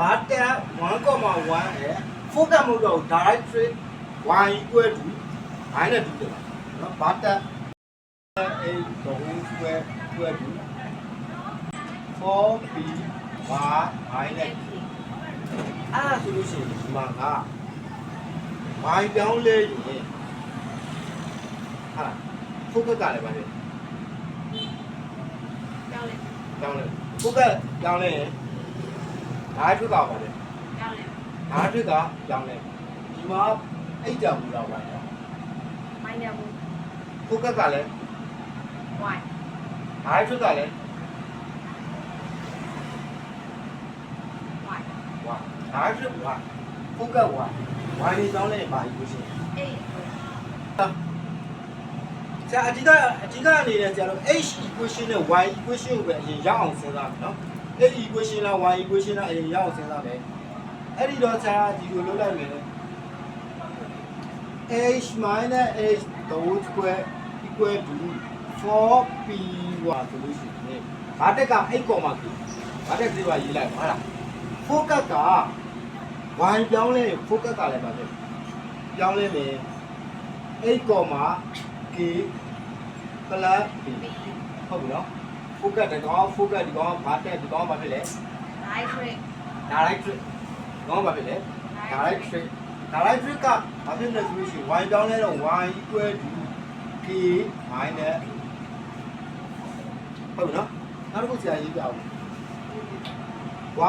ဘာတက်1.1ရဲ့ focus မဟုတ်တော့ဘူး direct trade y equal to i နဲ့တူတယ်နော်ဘာတက် a တော့ square equal to 4b y i နဲ့တူအဲ့ဒါဆိုလို့ရှိရင်ဒီမှာက y ပြောင်းလဲရင်ဟာ focus ကလည်းပါတယ်ကြောင်းလေပြောင်းလဲ focus ပြောင်းလဲရင် ဒါထွက်ကပါတယ်ကြောင်းလေဒါထွက်ကပြောင်းလဲဒီမှာအိတ်ကြောင်ဘူးတော့ပါတယ်မိုင်းတယ်ဘူး focus ကလည်း why ဒါထွက်ကလည်း why ဝါဒါထွက်ကဝါ focus ဝါဝါနေကြောင်းလဲပါ equation အေးဆရာအဓိကအဓိကအနေနဲ့ဆရာတို့ h equation နဲ့ y equation ကိုပဲအရင်ရအောင်စဉ်းစားမယ်နော် h equation လား y equation လားအရင်ရအောင်စဉ်းစားမယ်အဲ့ဒီတော့ဆရာဒီလိုလုပ်လိုက်မယ်လေ h minus h the whole square equal to 4p ဝါဆိုလို့ရှိရင်ဘာတက်က8ကောမှာပြီဘာတက်ဒီပါရေးလိုက်ပါလား focus က y ပြောင်းလဲ focus ကလည်းပါပဲပြောင်းလဲမယ်8ကောမှာ k plus b ဟုတ်ပြီနော် focus တကောင် focus ဒီကောင်ဘာတက်ဒီကောင်ဘာဖြစ်လဲ right trick direct trick ဒီကောင်ဘာဖြစ်လဲ direct trick direct trick ကဘာဖြစ်လဲဆိုလို့ရှိရင် y ပြောင်းလဲတော့ y equal to k minus ဟုတ်ပြီနော်နောက်တစ်ခုဆရာရေးပြအောင်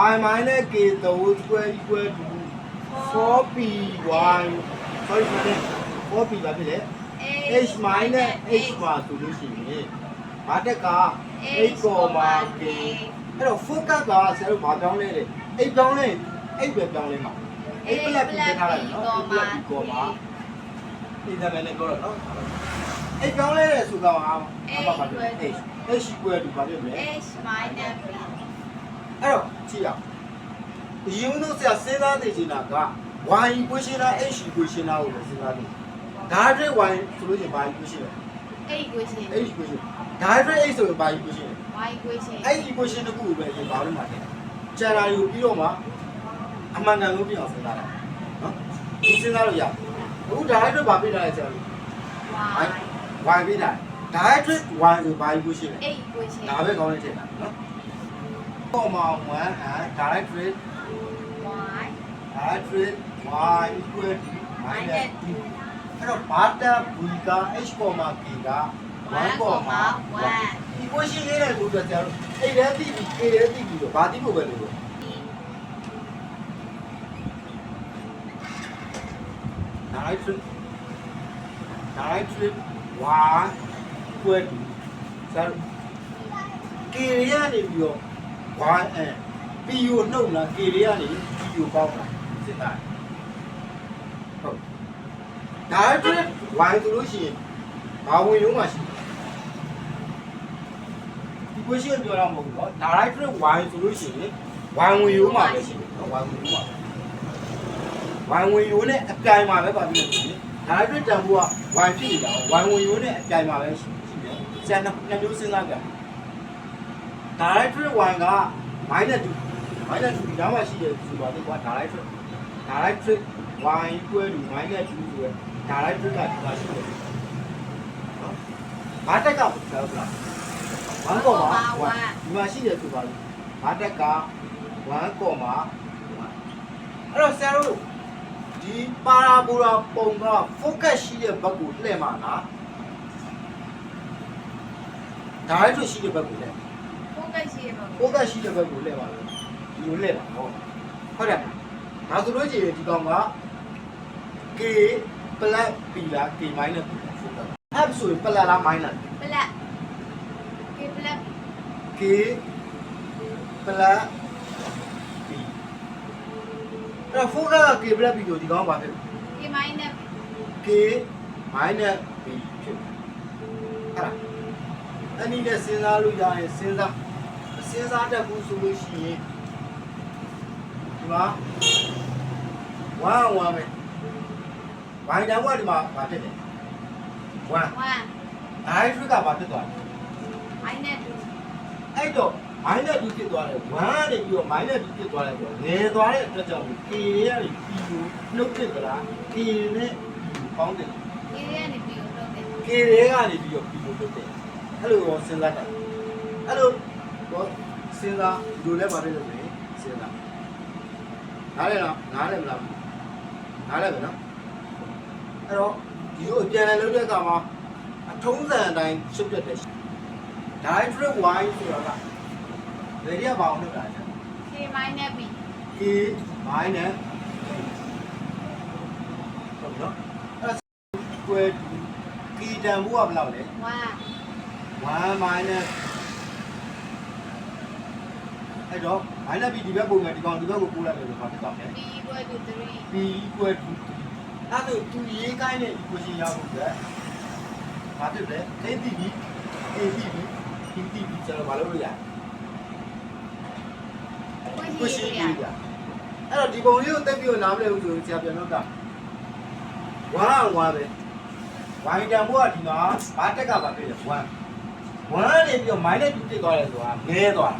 y minus k the whole square equal to 4py sorry sorry 4p ဘာဖြစ်လဲ h minus h မှာဆိုလို့ရှိရင် ဘာတက်က8ကောမာ k အဲ့တော့ focus ကဆရာတို့ဘာပြောင်းလဲလဲ8ပြောင်းလဲ8ပဲပြောင်းလဲမှာ8 plus b ပဲထားလိုက်နော်8 plus b ကောမာဒီဇာမယ်နဲ့ပြောတော့နော်8ပြောင်းလဲတဲ့ဆိုတော့အာဘာပါလဲ h h equal to ဘာဖြစ်မလဲ h minus b အဲ့တော့ကြည့်ရအောင်အရင်ဆုံးဆရာစဉ်းစားနေချင်တာက y equation လား h equation လားကိုလည်းစဉ်းစားနေဒါအတွက် y ဆိုလို့ရှိရင်ဘာ equation လဲ a equation h equation ဒါအတွက် h ဆိုရင်ဘာ equation လဲ y equation အဲ့ equation တစ်ခုကိုပဲရင်ပါလို့မှာတယ်ကျန်တာတွေကိုပြီးတော့မှအမှန်ကန်ဆုံးပြအောင်စဉ်းစားတာနော်ဒီစဉ်းစားလို့ရအခုဒါအတွက်ဘာပြတာလဲဆရာတို့ y y ပြတာဒါအတွက် y ဆိုဘာ equation လဲ a equation ဒါပဲကောင်းနေတယ်နော်ပေါ်မှာ1 and direct rate y direct rate y equal to minus 2 အဲ့တော့ဘာတာ v က h, k က1.1 equation လေးတဲ့ကိုအတွက်ဆရာတို့အဲ့ဒါသိပြီး k လည်းသိပြီးတော့ဘာသိဖို့ပဲလို့ direct rate direct rate y equal to ဆရာတို့ k ရနေပြီးတော့ y and p ကိုနှုတ်လာ k တွေကနေ p ကိုပေါင်းတာစစ်တာဟုတ် direct rate y ဆိုလို့ရှိရင်ဘာဝင်ရုံးမှာရှိတယ် equation ပြောတာမဟုတ်ဘူးเนาะ direct rate y ဆိုလို့ရှိရင် y ဝင်ရုံးမှာပဲရှိတယ်เนาะ y ဝင်ရုံးမှာ y ဝင်ရုံးနဲ့အပြိုင်မှာပဲပါပြီးတော့ရှိတယ် direct rate တန်ဖိုးက y ဖြစ်နေတာ y ဝင်ရုံးနဲ့အပြိုင်မှာပဲရှိတယ်ဆရာနှစ်နှစ်မျိုးစဉ်းစားကြ direct rate y က minus 2 minus 2ဒီနားမှာရှိတယ်ဆိုပါတော့ကွာ direct rate direct rate y equal to minus 2ဆိုရယ် direct rate ကဒီမှာရှိတယ်နော်ဘာတက်ကပြောပြလား1ကောမာ1ဒီမှာရှိတယ်ဆိုပါလို့ဘာတက်က1ကောမာ1အဲ့တော့ဆရာတို့ဒီပါရာဘိုလာပုံက focus ရှိတဲ့ဘက်ကိုလှည့်မှာလား direct rate ရှိတဲ့ဘက်ကိုလှည့် focus ရှိရပါဘူး focus ရှိတဲ့ဘက်ကိုလှည့်ပါလို့ဒီလိုလှည့်ပါဟုတ်ဟုတ်တယ်ဒါဆိုလို့ရှိရင်ဒီကောင်က k plus b လား k minus b လား focus f ဆိုရင် plus လား minus black k black k plus b အဲ့တော့ focus က k plus b ကိုဒီကောင်ကဘာဖြစ်လဲ k minus k minus b ဖြစ်တယ်အဲ့ဒါအနည်းနဲ့စဉ်းစားလို့ရရင်စဉ်းစားမစဉ်းစားတတ်ဘူးဆိုလို့ရှိရင်ဒီမှာဝါဝါပဲ ဝိုင်းတန်းကဒီမှာဘာဖြစ်လဲဝါ1ဒိုင်ထရစ်ကဘာဖြစ်သွားလဲ minus 2အဲ့တော့ minus 2ဖြစ်သွားတယ်1ကနေပြီးတော့ minus 2ဖြစ်သွားတယ်ဆိုတော့ငယ်သွားတဲ့အတွက်ကြောင့် k ကနေ p ကိုနှုတ်ဖြစ်ကြလား k နဲ့ p ပေါင်းတယ်အေးရနေပြီးတော့တယ် k တွေကနေပြီးတော့ p ကိုနှုတ်တယ်အဲ့လိုရောစဉ်းစားတယ်အဲ့လိုတော့စဉ်းစားဒီလိုလဲပါတယ်လို့ဆိုရင်စဉ်းစားနားလဲလားနားလဲမလားနားလဲပဲနော် အဲ့တော့ဒီလိုအပြန်လဲလုပ်တဲ့အခါမှာအထုံးစံအတိုင်းရှုပ်ပြတ်တယ် direct y ဆိုတာကဘယ်ရပါအောင်လုပ်တာလဲ K minus B k minus ဟုတ်နော်အဲ့ကွယ်ကီတန်ဘူးကဘယ်လောက်လဲ1 1 minus အဲ့တော့ minus b ဒီဘက်ပုံမယ်ဒီကောင်ဒီဘက်ကိုပို့လိုက်မယ်ဆိုတော့ဘာဖြစ်သွားမလဲ B equal to 3 b equal to အဲ့ဒါသူရေးကိုင်းတဲ့ equation ရဖို့အတွက်ဘာဖြစ်လဲ a b b a b b b b b ကျွန်တော်မလုပ်လို့ရကိုရှိ question ရရေးရအဲ့တော့ဒီပုံလေးကိုတက်ပြီးတော့နားမလည်ဘူးဆိုရင်ဆရာပြန်တော့တာ1 1ပဲ y တန်ဖို့ကဒီမှာဘာတက်ကဘာဖြစ်လဲ1 1နေပြီးတော့ minus 2တက်သွားတယ်ဆိုတာနည်းသွား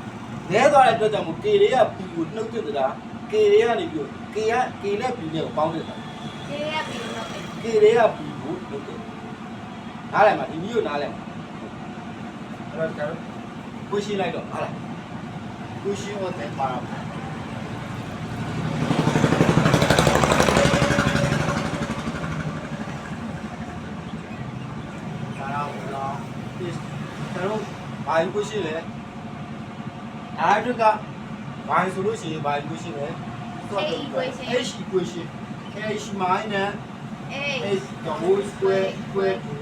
နည်းသွားတဲ့အတွက်ကြောင့်မို့ k တွေက p ကိုနှုတ်ပြတာ k တွေကနေပြီးတော့ k က k နဲ့ p နဲ့ကိုပေါင်းနေတာ K ရပြီးတော့ တယ် k တွေက p ကိုနှုတ်တယ်နားလည်မှာဒီနည်းကိုနားလည်မှာအဲ့တော့ကျွန်တော်ကိုရှင်းလိုက်တော့ဟာလားကိုရှင်းတော့တယ်ပါတော့ဒါတော့ဘယ်တော့ဒီကျွန်တော်ဘာကိုရှိလဲဒါအတွက်ကဘာဆိုလို့ရှိရင်ဘာကိုရှိလဲ h equation h minus A h the whole square equal to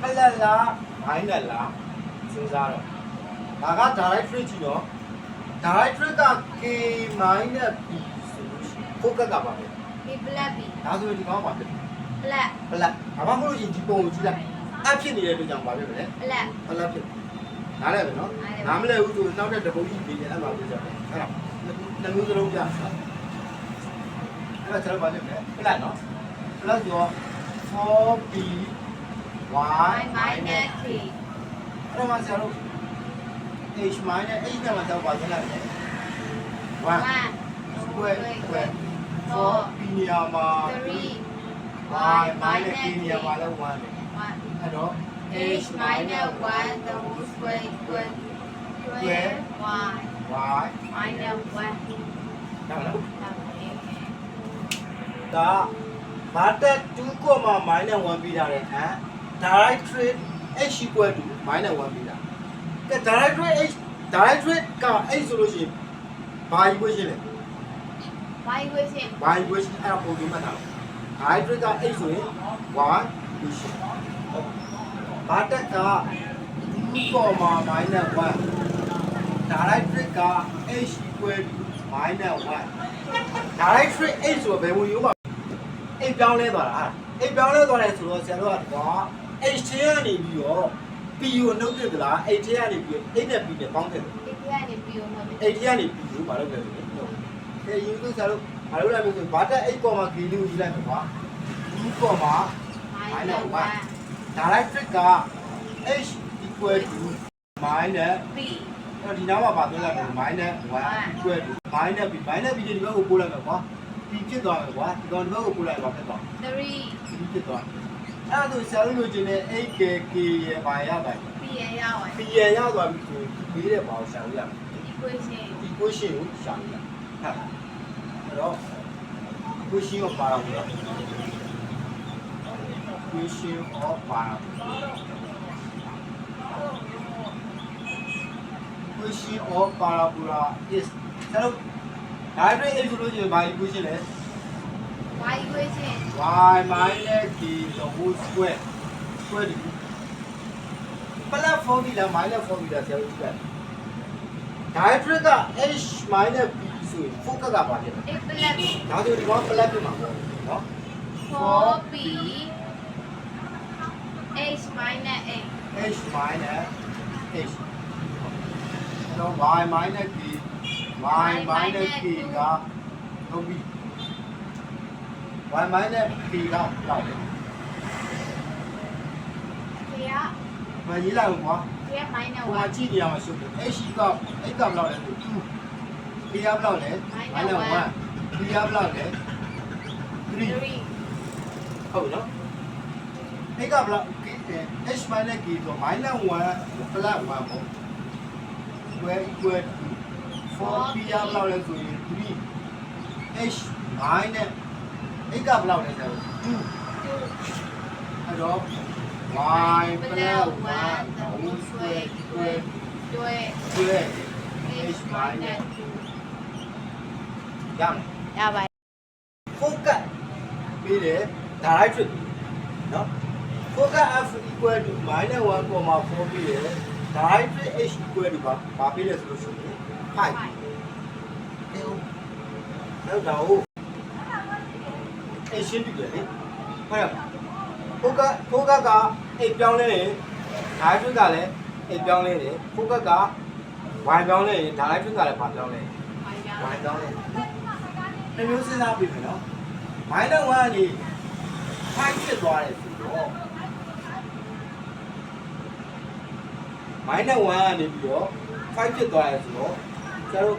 ဖလက်လား minus လားစဉ်းစားတော့ဒါက direct rate ကြီးတော့ direct rate က k minus b ဆိုလို့ရှိရင် focus ကပါပဲ B plus B ဒါဆိုရင်ဒီကောင်ပါဖြစ် plus ဖလက်ဘာမှမဟုတ်လို့ရှိရင်ဒီပုံကိုကြည့်လိုက်အဖြစ်နေတဲ့အတွက်ကြောင့်ပါဖြစ်မလဲ plus ဖလက်ဖြစ်နားလဲပဲနော်နားမလဲဘူးဆိုရင်နောက်တဲ့တပုတ်ကြီးပြင်ရင်အဲ့မှာပြကြတယ်အဲ့ဒါနှစ်မျိုးစလုံးပြ အဲ့ဒါကျွန်တော်ပါလိမ့်မယ်ဖလက်နော် plus ရော 4b y Y minus K အဲ့တော့မှဆရာတို့ h minus h နဲ့မှတော့ပါစလိုက်တယ်1 1 square square 4 4 b နေရာမှာ3 y minus b နေရာမှာလည်း1ပဲ1အဲ့တော့ H minus 1 the whole square equal to square Y y minus 1ဒါလား Okay. ဒါမာတ က်2 minus 1ပြီးတာလေဟမ် direct rate h equal to minus 1ပြီးတာကဲ direct rate h direct rate က h ဆိုလို့ရှိရင်ဘာ equation လဲ Y equation ဘာ equation အဲ့ဒါပုံပြမှတ်တာ direct rate က h ဆိုရင် y equation မာတက်က2 minus 1 direct rate က h equal to minus 1 direct rate h ဆိုတော့ဘယ်ဝင်ရိုးမှာအိတ်ပြောင်းလဲသွားတာအိတ်ပြောင်းလဲသွားတယ်ဆိုတော့ဆရာတို့ကကွာ h ချင်းကနေပြီးတော့ p ကိုနှုတ်ပြသလား h ချင်းကနေပြီး h နဲ့ p နဲ့ပေါင်းတယ်ဒီကနေပြီးတော့မယ် h ချင်းကနေ p ကိုမလုပ်တယ်ဆိုရင်ဟုတ်ကဲယူလို့ဆရာတို့မလုပ်လိုက်ဘူးဆိုဘာတက် h ပေါ်မှာ k လေးကိုယူလိုက်မှာကွာ2ပေါ်မှာ minus 1 direct rate က h equal to minus B အဲ့တော့ဒီနောက်မှာပါသွင်းလိုက်မယ် minus 1 equal to minus b minus b ဒီဘက်ကိုပို့လိုက်မယ်ကွာဒီဖြစ်သွားမယ်ကွာဒီကောင်ဒီဘက်ကိုပို့လိုက်ပါဖြစ်သွား3ဒီဖြစ်သွားအဲ့ဒါဆိုဆရာတို့လိုချင်တဲ့ 8k k ရပါရပါ B ရရအောင် p ရရသွားပြီဆိုရင်ဒီပေးတဲ့ပါကိုရှာလို့ရမယ် equation equation ကိုရှာလို့ရဟုတ်အဲ့တော့ equation ကိုပါအောင်လို့ equation of ပါ အောင် equation of parabola is ဆရာတို့ direct x ဆိုလို့ရှိရင်ဘာ equation လဲ Y equation y minus k the whole square square ဒီ plus formula minus formula ဆရာတို့ကြည့်လိုက် direct က h minus b ဆိုရင် focus ကဘာဖြစ်လဲ A plus B ဒါဆိုဒီကောင် plus ဖြစ်မှာပေါ့နော် 4B H minus 8 h minus h တော့ y minus k y minus k ကဟုတ်ပြီ y minus k ကလောက်တယ် K ရမရေးလိုက်ဘူးကွာ K ရဲ့ minus ဟိုမှာကြည့်နေရမှာရှုပ်တယ် h က h ကဘယ်လောက်လဲဆို2 p ကဘယ်လောက်လဲ minus 1 p ကဘယ်လောက် square equal to 4 p ကဘယ်လောက်လဲဆိုရင်3 h minus h ကဘယ်လောက်လဲဆိုတော့2 2 အဲ့တော့ y plus 1 the whole square equal ด้วย square h minus ရမယ် 2ရပါတယ် focus ပြီးတယ် direction နော် focus f equal to minus 1.4ပြီးတယ် direction h equal to ဘာဘာပြီးလဲဆိုလို့ရှိရင်5အဲ့တော့တော့ h ရှင်းပြီလေဟုတ်ရ focus focus ကအိပ်ပြောင်းလဲရင် direction ကလည်းအိပ်ပြောင်းလဲတယ် focus က y ပြောင်းလဲရင် direction ကလည်းဘာပြောင်းလဲမိုင်းပြ y ပြောင်းလဲနှမျိုးစဉ်းစားပြီးမယ်နော် minus 1ကနေ5ဖြစ်သွားတယ်ဆိုတော့ 1ကနေပြီးတော့5ဖြစ်သွားတယ်ဆိုတော့ကျတော့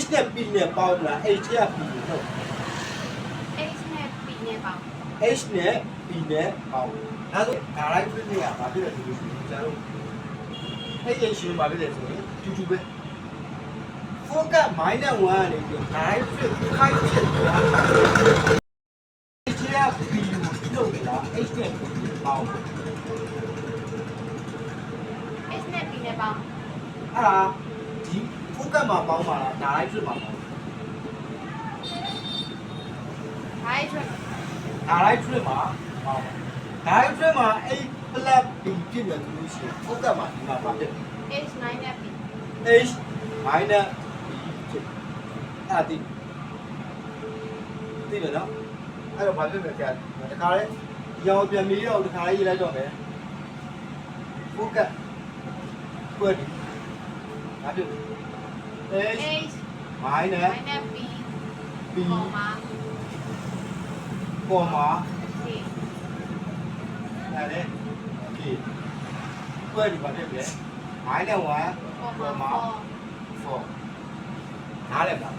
h နဲ့ p နဲ့ပေါင်းတာ h က p ကိုဟုတ် h နဲ့ p နဲ့ပေါင်း h နဲ့ p နဲ့ပေါင်းဒါဆိုဒါလိုက်ဖြစ်နေရဘာဖြစ်လဲဆိုလို့ရှိရင်ကျတော့အဲ့ဒီရှင်ဘာဖြစ်လဲဆိုရင်တူတူပဲ focus minus 1ကနေပြီးတော့ direct fit 5ဖြစ်သွားတာ h က p ကိုထုတ်နေတာ h နဲ့ p ပေါင်း ထဲပေါင်းအဲ့ဒါဒီဖိုးကတ်မှာပေါင်းပါလားဒါလိုက်ဖြစ်မှာပေါင်းဒါလိုက်ဖြစ်ဒါလိုက်ဖြစ်မှာပေါင်းဒါလိုက်ဖြစ်မှာအဲ့ plus b ဖြစ်မယ်ဆိုလို့ရှိရင်ဖိုးကတ်မှာဒီမှာပါဖြစ် h 9နဲ့ b h minus b ဖြစ်အဲ့ဒီသိတယ်နော်အဲ့တော့ဘာဖြစ်မလဲကြာတခါလဲဒီအောင်ပြန်ပြီးတော့တခါလေးရေးလိုက်တော့မယ်ဖိုးကတ် 20 30 8 H minus minus B B comma comma C ဒါလေ okay 20ပါတယ်ဗျ minus 1 comma comma 4နားလည်ပါ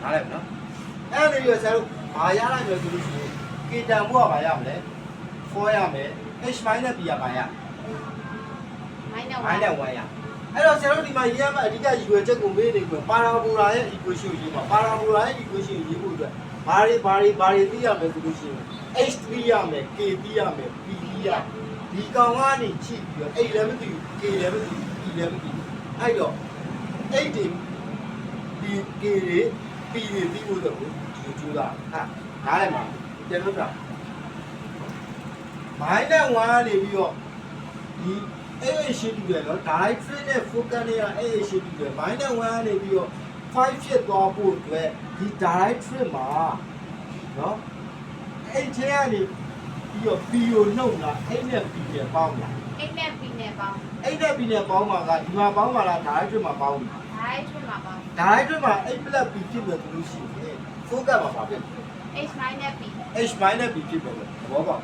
နားလည်နော်အဲ့ဒါတွေဆရာတို့ဘာရလိုက်ပြောဆိုလို့ရှိရင်ကေတံဘုရားဘာရမလဲ4ရမယ် h minus b ရပါရမယ် 4 minus 1 minus 1ရအဲ့တော့ဆရာတို့ဒီမှာရေးရမယ့်အဓိကရည်ရွယ်ချက်ကိုမေးနေပြီပါရာဘိုလာရဲ့ equation ကိုရေးပါပါရာဘိုလာရဲ့ equation ကိုရေးဖို့အတွက်ဘာတွေဘာတွေဘာတွေသိရမယ်ဆိုလို့ရှိရင် h သိရမယ် k သိရမယ် p သိရဒီကောင်ကနေချိပြီးတော့ h လည်းမသိဘူး k လည်းမသိဘူး p လည်းမသိဘူးအဲ့တော့ h တွေ p k တွေ p တွေသိဖို့တော့ဒီလိုကြိုးစားဟာနားလည်မှာပြန်လို့ပြ minus 1ကနေပြီးတော့ဒီ AA ရှိတူတယ်နော် direct fit နဲ့ focus နဲ့က AA ရှိတူတယ် minus 1ကနေပြီးတော့5ဖြစ်သွားဖို့အတွက်ဒီ direct fit မှာနော်အဲ့ဒီကနေပြီးတော့ P ကိုနှုတ်လာအဲ့နဲ့ P နဲ့ပေါင်းလာ h နဲ့ p နဲ့ပေါင်းအဲ့နဲ့ P နဲ့ပေါင်းမှာကဒီမှာပေါင်းမှာလား direct fit မှာပေါင်းမှာ right track မှာပေါင်း direct fit မှာ 8 plus P ဖြစ်မယ်ဆိုလို့ရှိရင် focus မှာပါဖြစ် h 9နဲ့ p h minus b ဖြစ်မယ်သဘောပေါက်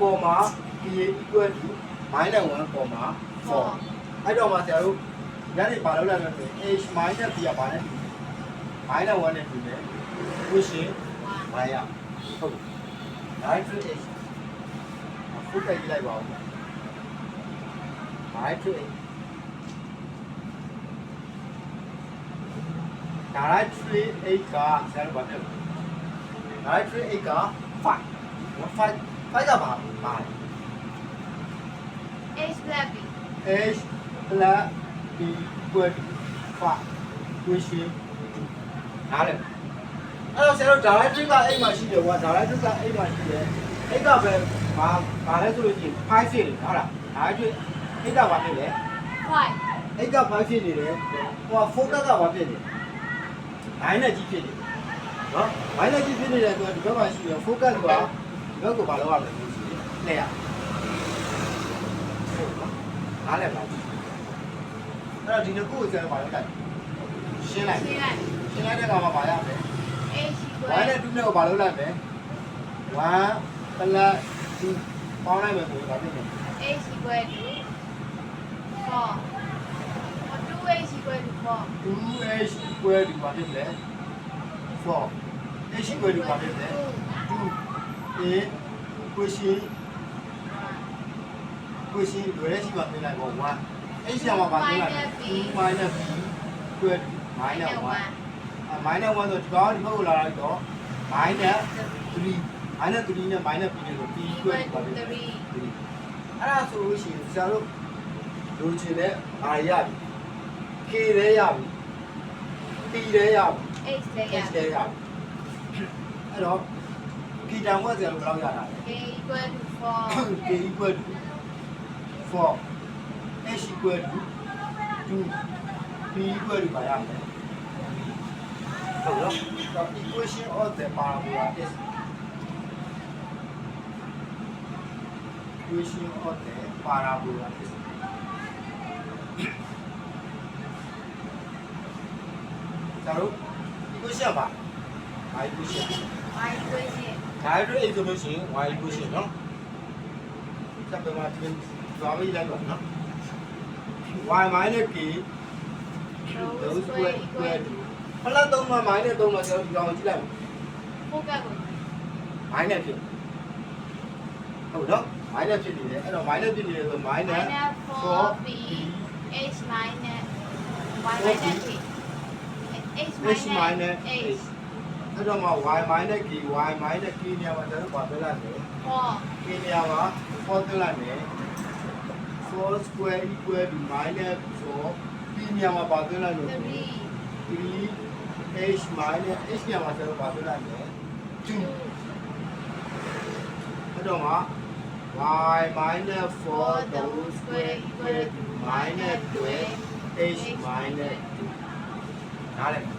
ပေါ်မှာ p equal to minus 1 comma 4အဲ့တော့မှဆရာတို့ညနေပါလို့လာမယ်ဆိုရင် h minus b ကဘာနဲ့တူလဲ minus 1နဲ့တူတယ်ကိုရှင်1ဘာရဟုတ်တယ် right to h အခုကြည့်လိုက်ပါဦး right to h ဒါ right to h ကဆရာတို့ဘာဖြစ်လဲ right to h က5 5 5ကဘာဘာလဲ h plus p h plus b equal to 5 question နားလည်အဲ့တော့ဆရာတို့ directory ကအဲ့မှာရှိတယ်ကွာ directory ကအဲ့မှာရှိတယ်အဲ့ကပဲဘာဘာလဲဆိုလို့ရှိရင်5ဖြစ်တယ်ဟုတ်လား directory အဲ့ကဘာဖြစ်လဲ5အဲ့က5ဖြစ်နေတယ်ဟို focus ကဘာဖြစ်လဲ9နဲ့ကြီးဖြစ်နေနော်9နဲ့ကြီးဖြစ်နေတယ်ဆိုတော့ဒီဘက်မှာရှိတယ် focus ကဒီဘက်ကိုဘာလုပ်ရမလဲဆိုလို့ရှိရင်လှည့်ရ နားလည်ပါအဲ့တော့ဒီနှစ်ခုကိုဆရာတို့ဘာလုပ်လိုက်ရှင်းလိုက်ရှင်းလိုက်ရှင်းလိုက်တဲ့ကောင်မှာပါရမယ် h 1နဲ့ equal 2နဲ့ကိုဘာလုပ်လိုက်မလဲ1 plus 2ပေါင်းလိုက်မယ်ဆိုရင်ဒါဖြစ်နေ h equal to four. Or two h equal to four. 2h equal to ဘာဖြစ်လဲ4 h equal to ဘာဖြစ်လဲ2 a question question လွယ်တဲ့ရှိမှသင်လိုက်ပေါ့1 h မှာဘာသင်လိုက်လဲ2 minus b equal to minus 1အဲ minus 1ဆိုဒီကောင်ဒီဘက်ကိုလာလိုက်တော့ minus 3 minus 3နဲ့ minus b နဲ့ဆို b equal to ဘာဖြစ်လဲ three. အဲ့ဒါဆိုလို့ရှိရင်ဆရာတို့လိုချင်တဲ့ဘာရပြီ K လဲရပြီ P လဲရပြီ H H လဲ layer. ရပြီအဲ့တော့ P တန်ဝက်ဆရာတို့ဘယ်လောက်ရတာလဲ K equal to four. K equal to from h equal to b equal to 뭐야? 뭐요? The equation of the parabola is equation of the parabola is 자로 이것이야 봐. 아 이것이야. 아 이것이. 자로 이것이 와 이것이요. 자 그만 지금. သွားမိလိုက်ပါနော် y minus k those square square ဖလား3မှာ minus 3မှာကျွန်တော်ဒီကောင်ကြည့်လိုက်ဟုတ်ကဲ့ကို minus ဖြစ်ဟုတ်နော် minus ဖြစ်နေတယ်အဲ့တော့ minus ဖြစ်နေတယ်ဆို minus 4b h minus y minus k h minus h အဲ့တော့မှ y minus k y minus k နေရာမှာကျွန်တော်ပါပြလိုက်တယ်4 k နေရာမှာ4တက်လိုက်တယ် 4 square equal to minus 4 p နေရာမှာပါပြလိုက်လို့ three. 3 h minus h နေရာမှာကျွန်တော်ပါပြလိုက်မယ်2 two. အဲ့တော့မှ y minus 4 the whole square equal to minus 12 h minus 2နားလည်